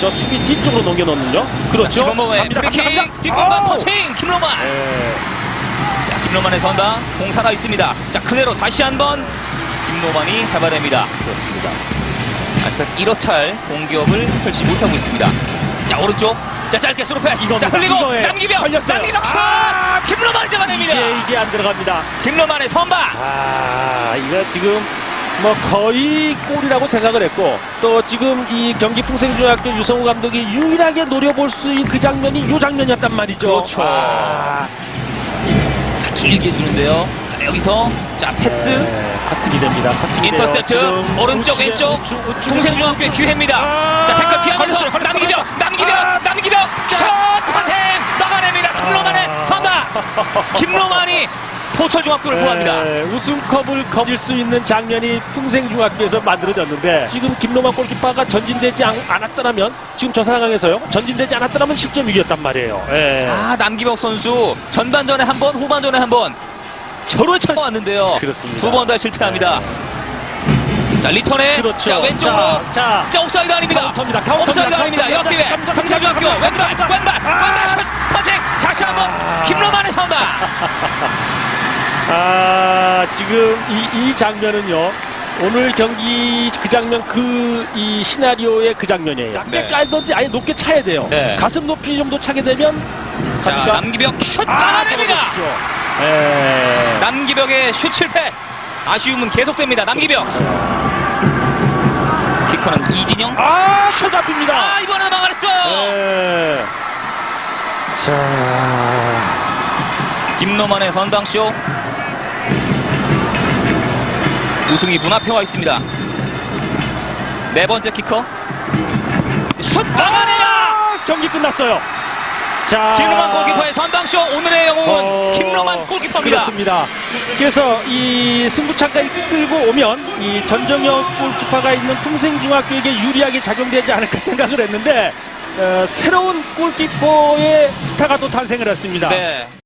저 수비 뒤쪽으로 넘겨놓는요. 그렇죠. 갑니다, 프리킥. 뒷공간 아우. 터칭 김로만 네. 자, 김로만의 선다 공 살아 있습니다 자 그대로 다시 한번 김로만이 잡아냅니다 그렇습니다. 아직까지 1호탈 공격을 펼치지 못하고 있습니다 자 오른쪽 자 짧게 스루 패스 이겁니다. 자 흘리고 남기병 걸렸어요. 남기병 슛 아! 김로만이 잡아냅니다 이게 이게 안 들어갑니다. 김로만의 선방 아 이거 지금 뭐 거의 골이라고 생각을 했고 또 지금 이 경기 풍생중학교 유성우 감독이 유일하게 노려볼 수 있는 그 장면이 이 장면이었단 말이죠. 그렇죠. 아, 자 길게 주는데요 자 여기서 자 패스 네, 커팅이 됩니다. 커팅이 인터셉트 오른쪽 왼쪽 우측. 기회입니다 아, 자 태클 피하면서. 남기병 아. 남기병 슛 파생 막아냅니다 김로만의 아. 선다 김로만이 포철중학교를 구합니다 네, 우승컵을 거질 수 있는 장면이 풍생중학교에서 만들어졌는데 지금 김로만 골키퍼가 전진되지 않, 않았더라면 지금 저 상황에서요 전진되지 않았더라면 10점 이겼단 말이에요. 예. 아 남기벽 선수 전반전에 한 번 후반전에 한 번 저로 쳐왔는데요 그렇습니다. 두 번 다 실패합니다 자 리턴에 그렇죠. 자 왼쪽으로 자, 자. 자 옵사이드 아닙니다. 카운터입니다. 카운터입니다. 옵사이드 아닙니다. 역기회 깜짝, 왼발 왼발 아. 왼발 슛 퍼칭 다시 한번 아. 김로만의 선다. 아 지금 이, 이 장면은요 오늘 경기 그 장면 그 이 시나리오의 그 장면이에요 낮게 네. 깔든지 아예 높게 차야 돼요 네. 가슴 높이 정도 차게 되면 자 갑니까? 남기벽 슛 아, 막아냅니다. 잡아보십시오. 예. 남기벽의 슛 실패. 아쉬움은 계속됩니다. 남기벽. 키커는 이진영. 아, 슛 잡힙니다. 아 이번에 막아냈어요. 예. 자, 김노만의 선방쇼. 우승이 문 앞에 와 있습니다. 네 번째 키커. 슛 막아내라. 아, 경기 끝났어요. 자, 김로만 골키퍼의 선방쇼 오늘의 영웅은 어, 김로만 골키퍼입니다. 그렇습니다. 그래서 이 승부차까지 끌고 오면 이 전정혁 골키퍼가 있는 풍생중학교에게 유리하게 작용되지 않을까 생각을 했는데 어, 새로운 골키퍼의 스타가 또 탄생을 했습니다. 네.